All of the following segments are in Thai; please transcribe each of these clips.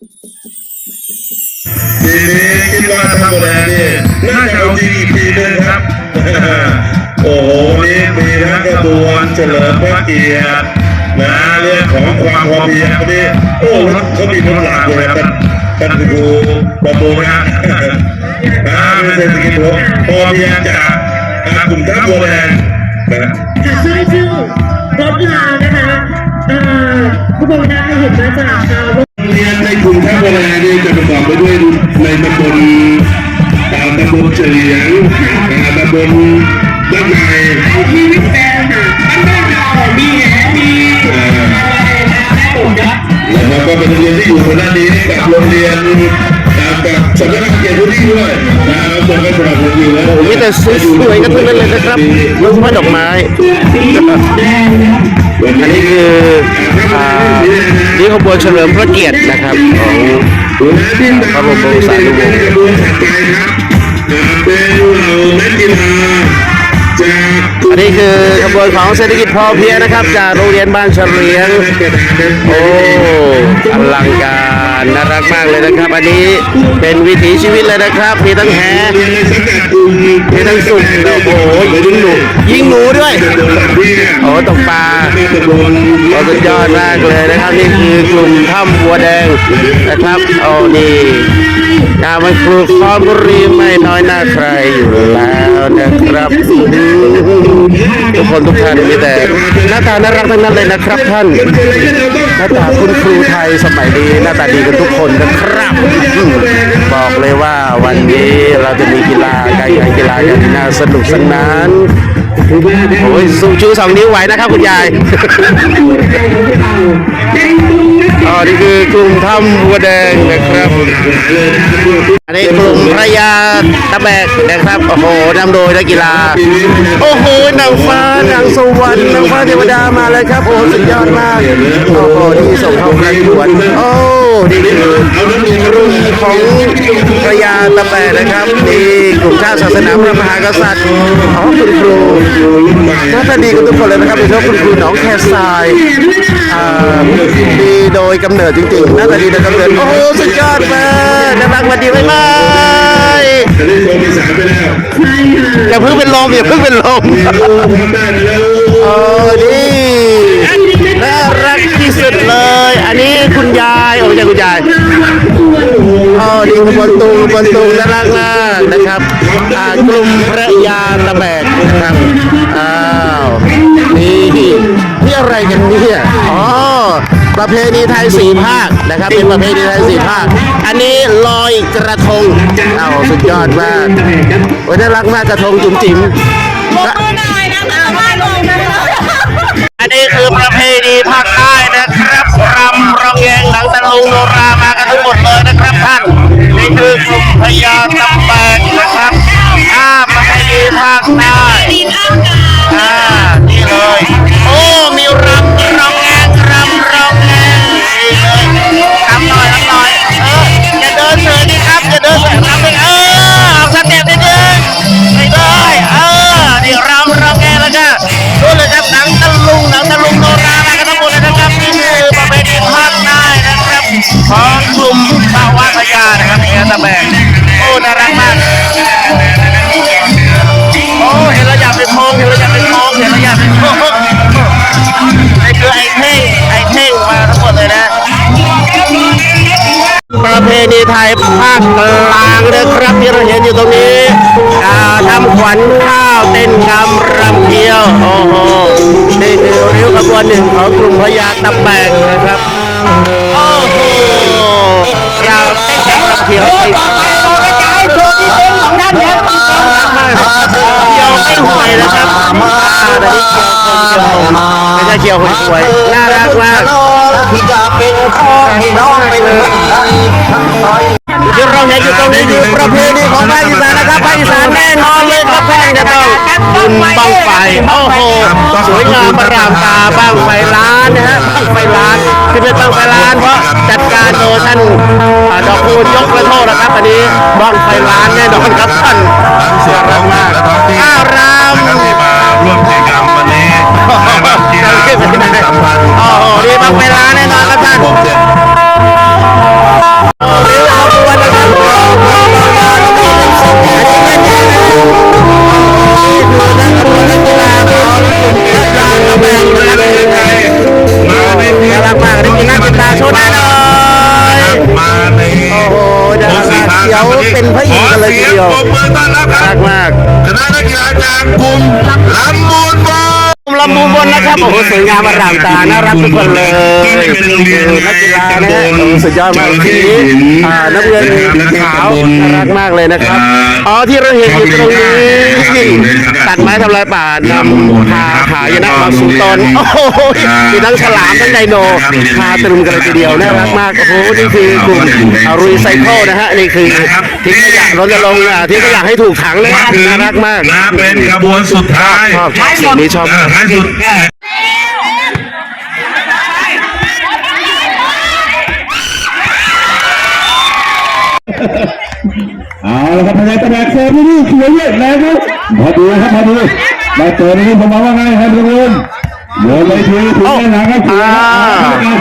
ทีนี้คิดว่าท่านโบแดงนี่น่าจะเอาจริงอีกทีนึงครับ โอ้โหนี่มีทั้งกระบวนเฉลิมพระเกียรตินะเรื่องของความพอเพียงนี่โอ้เขามีทั้งหลากเลยครับท่านครูประมูลนะนะเป็นเศรษฐกิจพอเพียงจากกลุ่มท่านโบแดงนะค่ะชื่อชื่อรถลานะคะเอ่อผู้บริหารเห็นมาจากเรีย ตำบลอ่าตำบลเฉลียงอ่าตำบลด้านในที่วิแปลค่ะบ้านบ้านเรามีแหมีอ่าผมนะแล้วก็เป็นโรงเรียนที่อยู่บนด้านนี้กับโรงเรียนอ่ากับสำนักงานเกียรติที่ด้วยนะครับส่งกันสำหรับโรงเรียนแล้วมีแต่สวยๆกันทั้งนั้นเลยนะครับโดยเฉพาะดอกไม้ อันนี้คืออ่านี่ขบวนเฉลิมพระเกียรตินะครับของพระบรมโอรสานุวงศ์ขบวนถัดไปครับอันนี้คือ บวนของเศรษฐกิจพอเพียงนะครับ จากโรงเรียนบ้านเฉลียง โอ้อลังการน่ารักมากเลยนะครับ อันนี้เป็นวิถีชีวิตเลยนะครับ มีทั้งแห่มีทั้งสุ่มโอ้โหยิงหนูยิงหนูด้วยโอ้ตกปลาโอ้สุดยอดมากเลยนะครับนี่คือกลุ่มถ้ำบัวแดงนะครับโอ้นี่งานมันครูคอนบุรีไม่น้อยหน้าใครอยู่แล้วนะครับทุกคนทุกท่านมีแต่หน้าตาน่ารักทั้งนั้นเลยนะครับท่าน หน้าตาคุณครูไทยสมัยนี้หน้าตาดีกันทุกคนนะครับบอกเลยว่าวันนี้เราจะมีกีฬาการแข่งกีฬากันที่น่าสนุกสนานโอ้ยสูชูสองนิ้วไหวนะครับคุณยาย อ๋อนี่คือกลุ่มถ้ำบัวแดงนะครับ อันนี้กลุ่มพระยาตะแบกนะครับ โอ้โหนำโดยนักกีฬา โอ้โหนางฟ้านางสวรรค์นางฟ้าเทวดามาเลยครับ โอ้โหสุดยอดมาก โอ้โหนี่ส่งเข้าประกวดโอ้นี่คือกลุ่มของพระยาตะแบกนะครับนี่กลุ่มชาติศาสนาพระมหากษัตริย์อ๋อคุณครูหน้าตาดีกันทุกคนเลยนะครับโดยเฉพาะคุณครูหนองแคทรายอ่าดีโดยกำเนิดจริงๆหน้าตาดีโดยกำเนิด โอ้โห สุดยอดมากน่ารักวันดีบ๊ายบายจะได้ชมอีสานไปแล้วใช่ค่ะอย่าเพิ่งเป็นลมอย่าเพิ่งเป็นลมทำได้แล้วโอ้นี่น่ารักที่สุดเลย อันนี้คุณยายโอ้ไม่ใช่คุณยายอ๋อนี่ขบวนตุงขบวนตุงน่ารักมากนะครับอ่ากลุ่มพระยาตะแบกนะครับอ้าวนี่นี่อะไรกันเนี่ยอ๋อ ประเพณีไทยสี่ภาคนะครับ เป็นประเพณีไทยสี่ภาค อันนี้ลอยกระทงเอาสุดยอดมากโอ้ยน่ารักมากกระทงจุ๋มจิ๋มอันนี้คือประเพณีภาคใต้นะครับรำรองแยงหนังตะลุงโนรามากันทั้งหมดเลยนะครับท่านนี่คือกลุ่มพญาตำแบกนะครับอ่าประเพณีภาคใต้ ตะแบกโอ้ น่ารักมาก โอ้ เห็นแล้วอยากไปมองเห็นแล้วอยากไปมองเห็นแล้วอยากไปมองนี่คือไอ้เท่งไอ้เท่งมาทั้งหมดเลยนะ ประเพณีไทยภาคกลางนะครับที่เราเห็นอยู่ตรงนี้าทำขวัญข้าวเต้นกำรำเที่ยว โอ้โห นี่คือริ้วขบวนหนึ่งของกลุ่มพญาตะแบงนะครับ โอ้โห ต้นกำรำเที่ยวเที่ยวไม่ห่วยนะครับอ่าแต่นี่เกี่ยวคนเกี่ยวคนไม่ใช่เกี่ยวคนห่วยน่ารักมากที่จะเป็นพ่อให้น้องไปเลย ที่เราเห็นอยู่ตรงนี้คือประเพณีของภาคอีสานนะครับภาคอีสานแน่นอนเลยครับแพงจะต้องบุญบังไฟโอ้โหสวยงามประหลาดตาบ้างไฟล้านนะฮะบ้างไฟล้านที่เป็นบ้างไฟล้านเพราะจัดการโดยท่านดอกคูณยกกระโทษนะครับอันนี้บ้างไฟล้านแน่นอนครับท่าน เป็นพระขอิอนทร์กันเลยเสีทียงเดียวปรบมือต้อนรับคน่ารัรับกมากคณะนักกีฬาจากกลุ่มลำมูลบอลลำมูลบนนะครับโอ้โหสวยงามอร่ามตาน่ารักทุกคนเลยนักกีฬานะฮะโอ้โหสุดยอดมากทีนี้อ่านักเรียนขาวน่ารักมากเลยนะครับ อ๋อที่เราเห็นอยู่ตรงนี้ตัดไม้ทำลายป่านำพาขายนะมาสู่ตนโอ้โหมีทั้งฉลามทั้งไดโนพาตรึมกันเลยทีเดียวน่ารักมากโอ้โหนี่คือกลุ่มรีไซเคิลนะฮะนี่คือทิ้งขยะรณรงค์อะทิ้งขยะให้ถูกถังเลยนะน่ารักมากนะเป็นขบวนสุดท้ายชอบชอบสิ่งนี้ชอบเท้ายสุด เอาละครับพยายามตะแบกเซฟนี่สวยเยอะนะครับพอดีครับพอดีได้เจอนี่ผมมาว่าไงครับทุกคนโยนเลยทีถึงด้านหลังครับสวย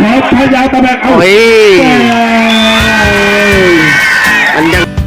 ครับพยายามตะแบกเอาโอ้ยแก้มันยัง